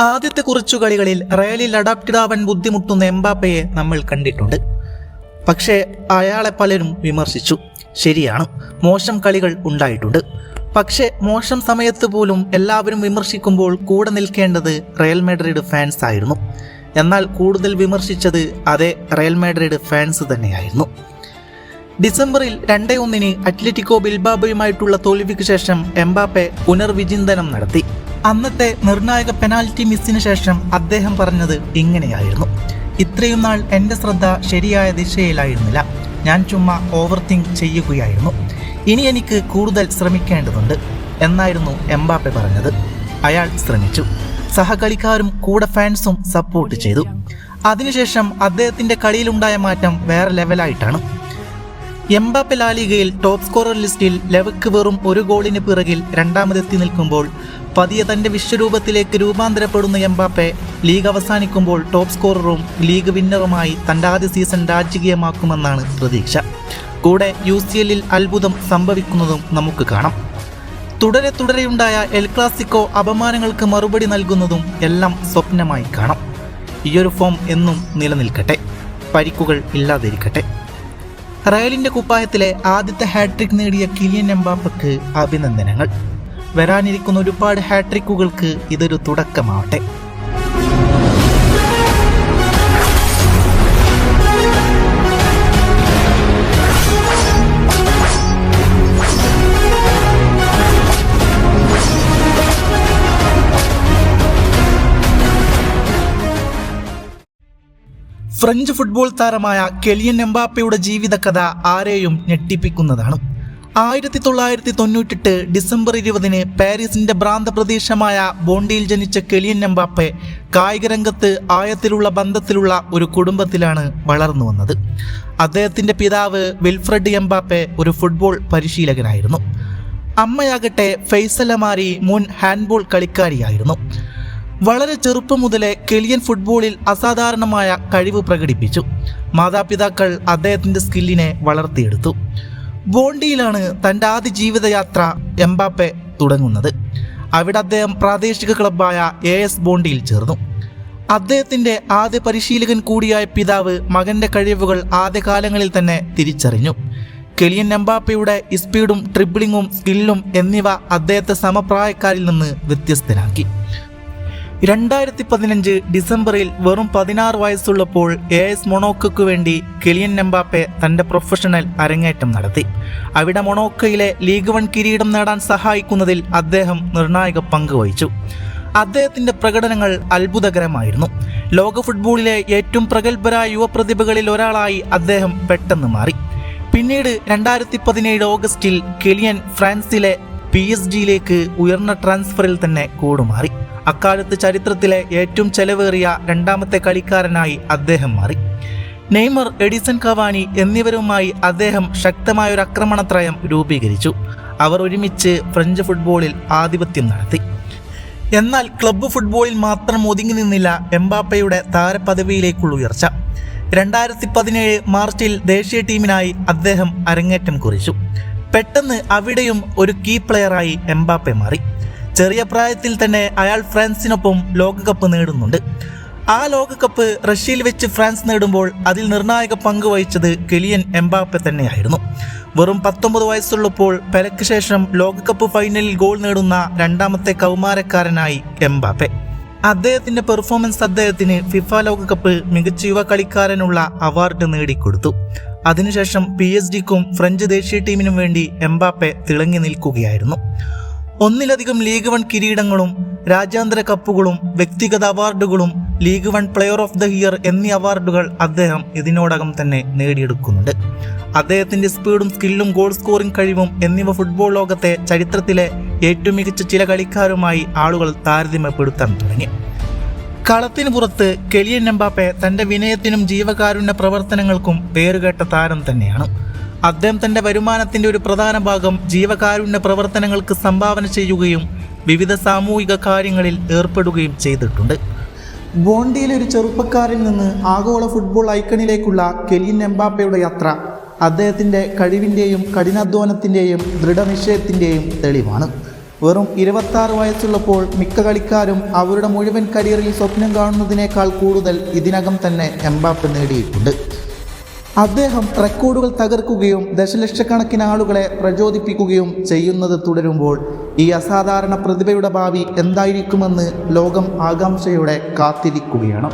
ആദ്യത്തെ കുറച്ചു കളികളിൽ റയലിൽ അഡാപ്റ്റഡ് ആവാൻ ബുദ്ധിമുട്ടുന്ന എംബാപ്പയെ നമ്മൾ കണ്ടിട്ടുണ്ട്. പക്ഷേ അയാളെ പലരും വിമർശിച്ചു. ശരിയാണ് മോശം കളികൾ ഉണ്ടായിട്ടുണ്ട്. പക്ഷേ മോശം സമയത്ത് പോലും എല്ലാവരും വിമർശിക്കുമ്പോൾ കൂടെ നിൽക്കേണ്ടത് റയൽ മാഡ്രിഡ് ഫാൻസ് ആയിരുന്നു. എന്നാൽ കൂടുതൽ വിമർശിച്ചത് അതേ റയൽ മാഡ്രിഡ് ഫാൻസ് തന്നെയായിരുന്നു. ഡിസംബറിൽ രണ്ടേ ഒന്നിന് അത്ലറ്റിക്കോ ബിൽബാബയുമായിട്ടുള്ള തോൽവിക്ക് ശേഷം എംബാപ്പെ പുനർവിചിന്തനം നടത്തി. അന്നത്തെ നിർണായക പെനാൽറ്റി മിസ്സിന് ശേഷം അദ്ദേഹം പറഞ്ഞത് ഇങ്ങനെയായിരുന്നു. ഇത്രയും നാൾ എന്റെ ശ്രദ്ധ ശരിയായ ദിശയിലായിരുന്നില്ല. ഞാൻ ചുമ്മാ ഓവർ തിങ്ക് ചെയ്യുകയായിരുന്നു. ഇനി എനിക്ക് കൂടുതൽ ശ്രമിക്കേണ്ടതുണ്ട് എന്നായിരുന്നു എംബാപ്പെ പറഞ്ഞത്. അയാൾ ശ്രമിച്ചു. സഹകളിക്കാരും കൂടെ ഫാൻസും സപ്പോർട്ട് ചെയ്തു. അതിനുശേഷം അദ്ദേഹത്തിന്റെ കളിയിലുണ്ടായ മാറ്റം വേറെ ലെവലായിട്ടാണ് എംബാപ്പെ ലാലിഗയിൽ ടോപ്പ് സ്കോറർ ലിസ്റ്റിൽ ലെവക്ക് വെറും ഒരു ഗോളിന് പിറകിൽ രണ്ടാമതെത്തി നിൽക്കുമ്പോൾ പതിയെ തന്റെ വിശ്വരൂപത്തിലേക്ക് രൂപാന്തരപ്പെടുന്ന എംബാപ്പെ ലീഗ് അവസാനിക്കുമ്പോൾ ടോപ്പ് സ്കോററും ലീഗ് വിന്നറുമായി തന്റെ ആദ്യ സീസൺ രാജകീയമാക്കുമെന്നാണ് പ്രതീക്ഷ. കൂടെ യു സി എല്ലിൽ അത്ഭുതം സംഭവിക്കുന്നതും നമുക്ക് കാണാം. തുടരെ തുടരെയുണ്ടായ എൽ ക്ലാസിക്കോ അപമാനങ്ങൾക്ക് മറുപടി നൽകുന്നതും എല്ലാം സ്വപ്നമായി കാണാം. ഈയൊരു ഫോം എന്നും നിലനിൽക്കട്ടെ. പരിക്കുകൾ ഇല്ലാതിരിക്കട്ടെ. റയലിന്റെ കുപ്പായത്തിലെ ആദ്യത്തെ ഹാട്രിക് നേടിയ കിലിയൻ എംബാപ്പക്ക് അഭിനന്ദനങ്ങൾ. വരാനിരിക്കുന്ന ഒരുപാട് ഹാട്രിക്കുകൾക്ക് ഇതൊരു തുടക്കമാവട്ടെ. ഫ്രഞ്ച് ഫുട്ബോൾ താരമായ കെലിയൻ എംബാപ്പയുടെ ജീവിതകഥ ആരെയും ഞെട്ടിപ്പിക്കുന്നതാണ്. ആയിരത്തി തൊള്ളായിരത്തി തൊണ്ണൂറ്റെട്ട് ഡിസംബർ ഇരുപതിന് പാരീസിന്റെ ഭ്രാന്ത പ്രദേശമായ ബോണ്ടിയിൽ ജനിച്ച കെലിയൻ എംബാപ്പെ കായിക രംഗത്ത് ആയത്തിലുള്ള ബന്ധത്തിലുള്ള ഒരു കുടുംബത്തിലാണ് വളർന്നു വന്നത്. അദ്ദേഹത്തിന്റെ പിതാവ് വിൽഫ്രഡ് എംബാപ്പെ ഒരു ഫുട്ബോൾ പരിശീലകനായിരുന്നു. അമ്മയാകട്ടെ ഫെയ്സലമാരി മുൻ ഹാൻഡ്ബോൾ കളിക്കാരിയായിരുന്നു. വളരെ ചെറുപ്പം മുതലേ കെളിയൻ ഫുട്ബോളിൽ അസാധാരണമായ കഴിവ് പ്രകടിപ്പിച്ചു. മാതാപിതാക്കൾ അദ്ദേഹത്തിന്റെ സ്കില്ലിനെ വളർത്തിയെടുത്തു. ബോണ്ടിയിലാണ് തന്റെ ആദ്യ ജീവിതയാത്ര എംബാപ്പെ തുടങ്ങുന്നത്. അവിടെ അദ്ദേഹം പ്രാദേശിക ക്ലബ്ബായ എ എസ് ബോണ്ടിയിൽ ചേർന്നു. അദ്ദേഹത്തിന്റെ ആദ്യ പരിശീലകൻ കൂടിയായ പിതാവ് മകന്റെ കഴിവുകൾ ആദ്യകാലങ്ങളിൽ തന്നെ തിരിച്ചറിഞ്ഞു. കെലിയൻ എംബാപ്പയുടെ സ്പീഡും ട്രിബിളിങ്ങും സ്കില്ലും എന്നിവ അദ്ദേഹത്തെ സമപ്രായക്കാരിൽ നിന്ന് വ്യത്യസ്തനാക്കി രണ്ടായിരത്തി പതിനഞ്ച് ഡിസംബറിൽ വെറും പതിനാറ് വയസ്സുള്ളപ്പോൾ എ എസ് മൊണോക്കു വേണ്ടി കെലിയൻ എംബാപ്പെ തന്റെ പ്രൊഫഷണൽ അരങ്ങേറ്റം നടത്തി. അവിടെ മൊണോക്കയിലെ ലീഗ് വൺ കിരീടം നേടാൻ സഹായിക്കുന്നതിൽ അദ്ദേഹം നിർണായക പങ്ക് വഹിച്ചു. അദ്ദേഹത്തിന്റെ പ്രകടനങ്ങൾ അത്ഭുതകരമായിരുന്നു. ലോക ഫുട്ബോളിലെ ഏറ്റവും പ്രഗത്ഭരായ യുവപ്രതിഭകളിൽ ഒരാളായി അദ്ദേഹം പെട്ടെന്ന് മാറി. പിന്നീട് രണ്ടായിരത്തി പതിനേഴ് ഓഗസ്റ്റിൽ കെലിയൻ ഫ്രാൻസിലെ പി എസ് ജിയിലേക്ക് ഉയർന്ന ട്രാൻസ്ഫറിൽ തന്നെ കൂടുമാറി അക്കാലത്ത് ചരിത്രത്തിലെ ഏറ്റവും ചെലവേറിയ രണ്ടാമത്തെ കളിക്കാരനായി അദ്ദേഹം മാറി. നെയ്മർ എഡിസൺ കവാനി എന്നിവരുമായി അദ്ദേഹം ശക്തമായ ഒരു ആക്രമണത്രയം രൂപീകരിച്ചു. അവർ ഒരുമിച്ച് ഫ്രഞ്ച് ഫുട്ബോളിൽ ആധിപത്യം നടത്തി. എന്നാൽ ക്ലബ്ബ് ഫുട്ബോളിൽ മാത്രം ഒതുങ്ങി നിന്നില്ല എംബാപ്പയുടെ താരപദവിയിലേക്കുള്ള ഉയർച്ച. രണ്ടായിരത്തി പതിനേഴ് മാർച്ചിൽ ദേശീയ ടീമിനായി അദ്ദേഹം അരങ്ങേറ്റം കുറിച്ചു. പെട്ടെന്ന് അവിടെയും ഒരു കീ പ്ലെയറായി എംബാപ്പെ മാറി. ചെറിയ പ്രായത്തിൽ തന്നെ അയാൾ ഫ്രാൻസിനൊപ്പം ലോകകപ്പ് നേടുന്നുണ്ട്. ആ ലോകകപ്പ് റഷ്യയിൽ വെച്ച് ഫ്രാൻസ് നേടുമ്പോൾ അതിൽ നിർണായക പങ്ക് വഹിച്ചത് കെലിയൻ എംബാപ്പെ തന്നെയായിരുന്നു. വെറും പത്തൊമ്പത് വയസ്സുള്ളപ്പോൾ പെലക്ക് ശേഷം ലോകകപ്പ് ഫൈനലിൽ ഗോൾ നേടുന്ന രണ്ടാമത്തെ കൗമാരക്കാരനായി എംബാപ്പെ. അദ്ദേഹത്തിന്റെ പെർഫോമൻസ് അദ്ദേഹത്തിന് ഫിഫ ലോകകപ്പ് മികച്ച യുവ കളിക്കാരനുള്ള അവാർഡ് നേടിക്കൊടുത്തു. അതിനുശേഷം പി എസ് ഡിക്കും ഫ്രഞ്ച് ദേശീയ ടീമിനും വേണ്ടി എംബാപ്പെ തിളങ്ങി നിൽക്കുകയായിരുന്നു. ഒന്നിലധികം ലീഗ് വൺ കിരീടങ്ങളും രാജ്യാന്തര കപ്പുകളും വ്യക്തിഗത അവാർഡുകളും league one player of the year എന്നീ അവാർഡുകൾ അദ്ദേഹം ഇതിനോടകം തന്നെ നേടിയെടുക്കുന്നുണ്ട്. അദ്ദേഹത്തിന്റെ സ്പീഡും സ്കില്ലും ഗോൾ സ്കോറിംഗ് കഴിവും എന്നിവ ഫുട്ബോൾ ലോകത്തെ ചരിത്രത്തിലെ ഏറ്റവും മികച്ച ചില കളിക്കാരുമായി ആളുകൾ താരതമ്യപ്പെടുത്താൻ തുടങ്ങി. കളത്തിന് പുറത്ത് കെലിയൻ എംബാപ്പെ തന്റെ വിനയത്തിനും ജീവകാരുണ്യ പ്രവർത്തനങ്ങൾക്കും പേരുകേട്ട താരം തന്നെയാണ്. അദ്ദേഹം തന്റെ വരുമാനത്തിന്റെ ഒരു പ്രധാന ഭാഗം ജീവകാരുണ്യ പ്രവർത്തനങ്ങൾക്ക് സംഭാവന ചെയ്യുകയും വിവിധ സാമൂഹിക കാര്യങ്ങളിൽ ഏർപ്പെടുകയും ചെയ്തിട്ടുണ്ട്. ബോണ്ടിയിലെ ഒരു ചെറുപ്പക്കാരിൽ നിന്ന് ആഗോള ഫുട്ബോൾ ഐക്കണിലേക്കുള്ള കെലിൻ എംബാപ്പയുടെ യാത്ര അദ്ദേഹത്തിന്റെ കഴിവിന്റെയും കഠിനാധ്വാനത്തിന്റെയും ദൃഢനിശ്ചയത്തിന്റെയും തെളിവാണ്. വെറും ഇരുപത്താറ് വയസ്സുള്ളപ്പോൾ മിക്ക കളിക്കാരും അവരുടെ മുഴുവൻ കരിയറിൽ സ്വപ്നം കാണുന്നതിനേക്കാൾ കൂടുതൽ ഇതിനകം തന്നെ എംബാപ്പ് നേടിയിട്ടുണ്ട്. അദ്ദേഹം റെക്കോർഡുകൾ തകർക്കുകയും ദശലക്ഷക്കണക്കിന് ആളുകളെ പ്രചോദിപ്പിക്കുകയും ചെയ്യുന്നത് തുടരുമ്പോൾ ഈ അസാധാരണ പ്രതിഭയുടെ ഭാവി എന്തായിരിക്കുമെന്ന് ലോകം ആകാംക്ഷയോടെ കാത്തിരിക്കുകയാണ്.